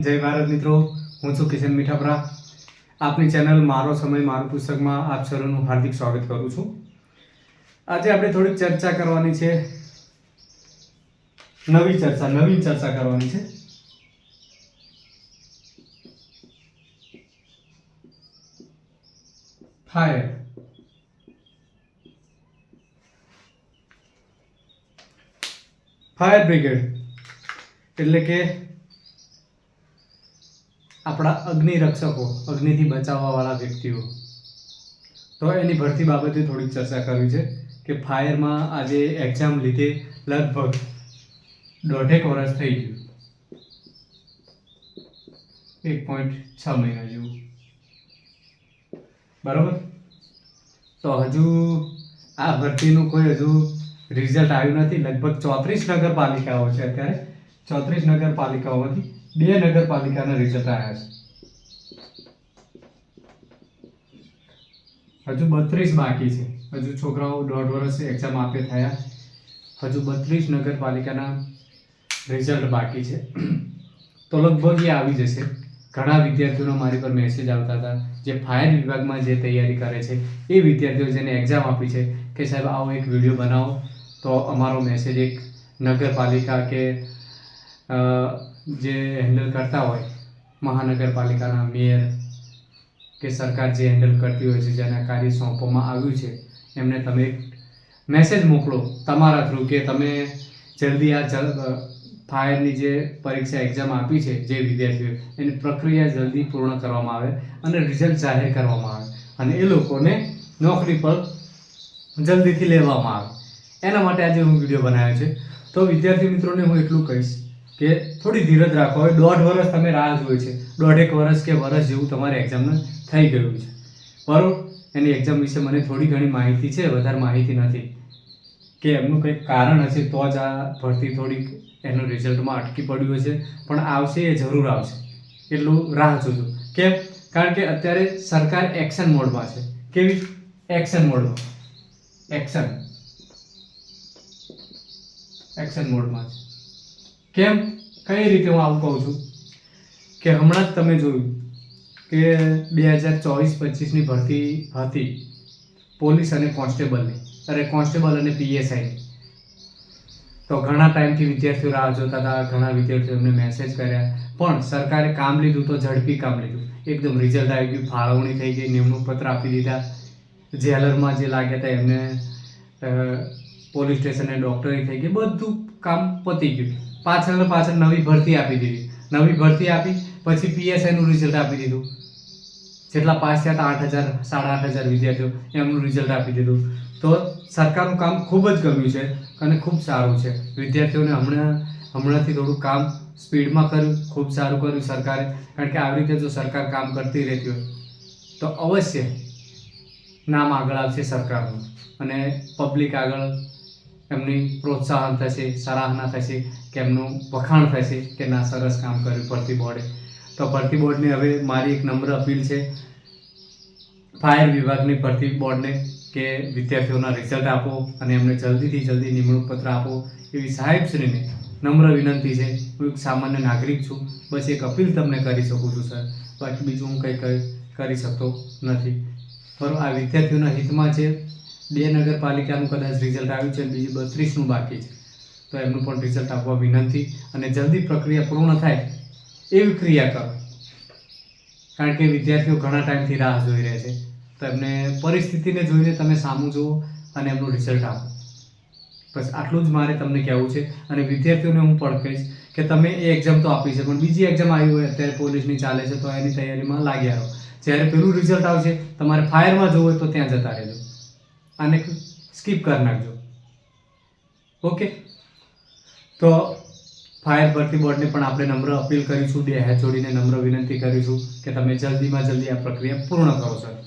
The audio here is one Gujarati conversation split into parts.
જય ભારત મિત્રો, હું છું કિશન મીઠાપરા. આપની ચેનલ મારો સમય, મારું પુસ્તકમાં આપ સર્વનું હાર્દિક સ્વાગત કરું છું. આજે આપણે થોડીક ચર્ચા કરવાની છે. નવી ચર્ચા, નવીન ચર્ચા કરવાની છે. ફાયર ફાયર બ્રિગેડ એટલે કે આપણા અગ્નિ રક્ષકો અગ્નિથી બચાવવાવાળા વ્યક્તિઓ. તો એની ભરતી બાબતે થોડીક ચર્ચા કરવી છે કે ફાયરમાં આજે એક્ઝામ લીધે લગભગ દોઢેક વર્ષ થઈ ગયું. એક પોઈન્ટ છ મહિના જેવું. બરાબર? તો હજુ આ ભરતીનું કોઈ હજુ રિઝલ્ટ આવ્યું નથી. લગભગ ચોત્રીસ નગરપાલિકાઓ છે અત્યારે. ચોત્રીસ નગરપાલિકાઓમાંથી બે નગરપાલિકાના રિઝલ્ટ આવ્યા છે. હજુ બત્રીસ બાકી છે. હજુ છોકરાઓ દોઢ વર્ષથી એક્ઝામ આપે થયા. હજુ બત્રીસ નગરપાલિકાના રિઝલ્ટ બાકી છે. તો લગભગ એ આવી જશે. ઘણા વિદ્યાર્થીઓનો મારી પર મેસેજ આવતા હતા જે ફાયર વિભાગમાં જે તૈયારી કરે છે, એ વિદ્યાર્થીઓ જેને એક્ઝામ આપી છે કે સાહેબ આવો એક વીડિયો બનાવો. તો અમારો મેસેજ એક નગરપાલિકા કે જે હેન્ડલ કરતા હોય, મહાનગરપાલિકાના મેયર કે સરકાર જે હેન્ડલ કરતી હોય છે, જેના કાર્ય સોંપવામાં આવ્યું છે, એમને તમે મેસેજ મોકલો તમારા થ્રુ કે તમે જલ્દી આ જલ ફાયરની જે પરીક્ષા એક્ઝામ આપી છે, જે વિદ્યાર્થીઓ, એની પ્રક્રિયા જલ્દી પૂર્ણ કરવામાં આવે અને રિઝલ્ટ જાહેર કરવામાં આવે અને એ લોકોને નોકરી પર જલ્દીથી લેવામાં આવે. એના માટે આજે હું વીડિયો બનાવ્યો છે. તો વિદ્યાર્થી મિત્રોને હું એટલું કહીશ. કે થોડી ધીરજ રાખો. હવે દોઢ વર્ષ તમે રાહ જોઈ છે. દોઢેક વર્ષ કે વર્ષ જેવું તમારે એક્ઝામને થઈ ગયું છે. બરાબર? એની એક્ઝામ વિશે મને થોડી ઘણી માહિતી છે. વધારે માહિતી નથી. કે એમનું કંઈક કારણ હશે તો જ આ ભરતી થોડીક એનું રિઝલ્ટમાં અટકી પડ્યું હશે. પણ આવશે એ જરૂર આવશે. એટલું રાહ જોજો. કેમ? કારણ કે અત્યારે સરકાર એક્શન મોડમાં છે. કેવી? એક્શન મોડમાં. એક્શન એક્શન મોડમાં છે. કેમ? કઈ રીતે હું આવું કહું છું? કે હમણાં જ તમે જોયું કે બે હજાર ચોવીસ પચીસની ભરતી હતી પોલીસ અને કોન્સ્ટેબલની, અરે કોન્સ્ટેબલ અને પીએસઆઈની તો ઘણા ટાઈમથી વિદ્યાર્થીઓ રાહ જોતા હતા, ઘણા વિદ્યાર્થીઓ એમને મેસેજ કર્યા. પણ સરકારે કામ લીધું તો ઝડપી કામ લીધું. એકદમ રિઝલ્ટ આવી ગયું, ફાળવણી થઈ ગઈ નિમણૂક પત્ર આપી દીધા. જેલરમાં જે લાગ્યા હતા એમને પોલીસ સ્ટેશને ડૉક્ટરી થઈ ગઈ, બધું કામ પતી ગયું. પાછળ પાછળ નવી ભરતી આપી દીધી. નવી ભરતી આપી, પછી પીએસઆઈનું રિઝલ્ટ આપી દીધું. જેટલા પાસ થયા હતા આઠ હજાર, સાડા આઠ હજાર વિદ્યાર્થીઓ એમનું રિઝલ્ટ આપી દીધું. તો સરકારનું કામ ખૂબ જ ગમ્યું છે અને ખૂબ સારું છે. વિદ્યાર્થીઓને હમણાં, હમણાંથી થોડું કામ સ્પીડમાં કર્યું, ખૂબ સારું કર્યું સરકારે. કારણ કે આવી રીતે જો સરકાર કામ કરતી રહેતી હોય, તો અવશ્ય નામ આગળ આવશે સરકારનું. અને પબ્લિક આગળ એમની પ્રોત્સાહન થશે, સરાહના થશે, કે એમનું વખાણ થશે કે ના, સરસ કામ કર્યું ભરતી બોર્ડે. તો ભરતી બોર્ડને હવે મારી એક નમ્ર અપીલ છે. ફાયર વિભાગની ભરતી બોર્ડને કે વિદ્યાર્થીઓના રિઝલ્ટ આપો અને એમને જલ્દીથી જલ્દી નિમણૂક પત્ર આપો એવી સાહેબશ્રીને નમ્ર વિનંતી છે. હું એક સામાન્ય નાગરિક છું. બસ એક અપીલ તમને કરી શકું છું, સર. બાકી બીજું હું કંઈ કરી શકતો નથી. પણ આ વિદ્યાર્થીઓના હિતમાં છે. બે નગરપાલિકાનું કદાચ રિઝલ્ટ આવ્યું છે બીજી બત્રીસનું બાકી છે. તો એમનું પણ રિઝલ્ટ આપવા વિનંતી અને જલ્દી પ્રક્રિયા પૂર્ણ થાય એવી ક્રિયા કરો. કારણ કે વિદ્યાર્થીઓ ઘણા ટાઈમથી રાહ જોઈ રહ્યા છે. તો એમને પરિસ્થિતિને જોઈને તમે સામું જુઓ અને એમનું રિઝલ્ટ આપો. બસ આટલું જ મારે તમને કહેવું છે અને વિદ્યાર્થીઓને હું પણ કહીશ કે તમે એ એક્ઝામ તો આપી છે, પણ બીજી એક્ઝામ આવી હોય અત્યારે પોલીસની ચાલે છે તો એની તૈયારીમાં લાગ્યા રહો. જ્યારે પેલું રિઝલ્ટ આવશે, તમારે ફાયરમાં જવું હોય તો ત્યાં જતા રહેજો. આને સ્કીપ કરી નાખજો. ઓકે? તો ફાયર ભરતી બોર્ડને પણ આપણે નમ્ર અપીલ કરીશું, બે હાથ જોડીને નમ્ર વિનંતી કરીશું કે તમે જલ્દીમાં જલ્દી આ પ્રક્રિયા પૂર્ણ કરો, સર.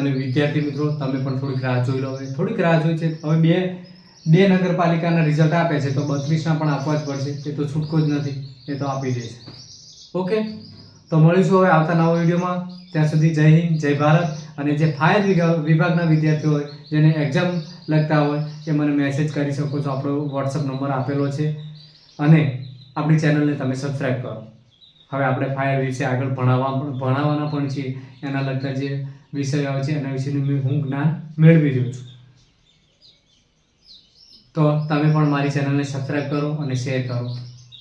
અને વિદ્યાર્થી મિત્રો, તમે પણ થોડીક રાહ જોઈ લો હવે. થોડીક રાહ જોઈ છે. હવે બે બે નગરપાલિકાના રિઝલ્ટ આપે છે, તો બત્રીસના પણ આપવા જ પડશે. એ તો છૂટકો જ નથી. એ તો આપી દેશે. ઓકે? તો મળીશું હવે આવતા નવા વિડીયોમાં. ત્યાં સુધી જય હિન્દ, જય ભારત. અને જે ફાયર વિભાગના વિદ્યાર્થીઓ હોય, જેને એક્ઝામ લગતા હોય, એ મને મેસેજ કરી શકો છો. આપણો વોટ્સઅપ નંબર આપેલો છે. અને આપણી ચેનલને તમે સબસ્ક્રાઈબ કરો. હવે આપણે ફાયર વિશે આગળ ભણાવવા, ભણાવવાના પણ છીએ. એના લગતા જે વિષય આવે છે, એના વિશેનું હું જ્ઞાન મેળવી રહ્યો છું. તો તમે પણ મારી ચેનલને સબસ્ક્રાઈબ કરો અને શેર કરો.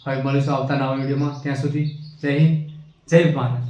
હવે મળીશું આવતા નવા વિડીયોમાં. ત્યાં સુધી જય હિન્દ જય ભારત.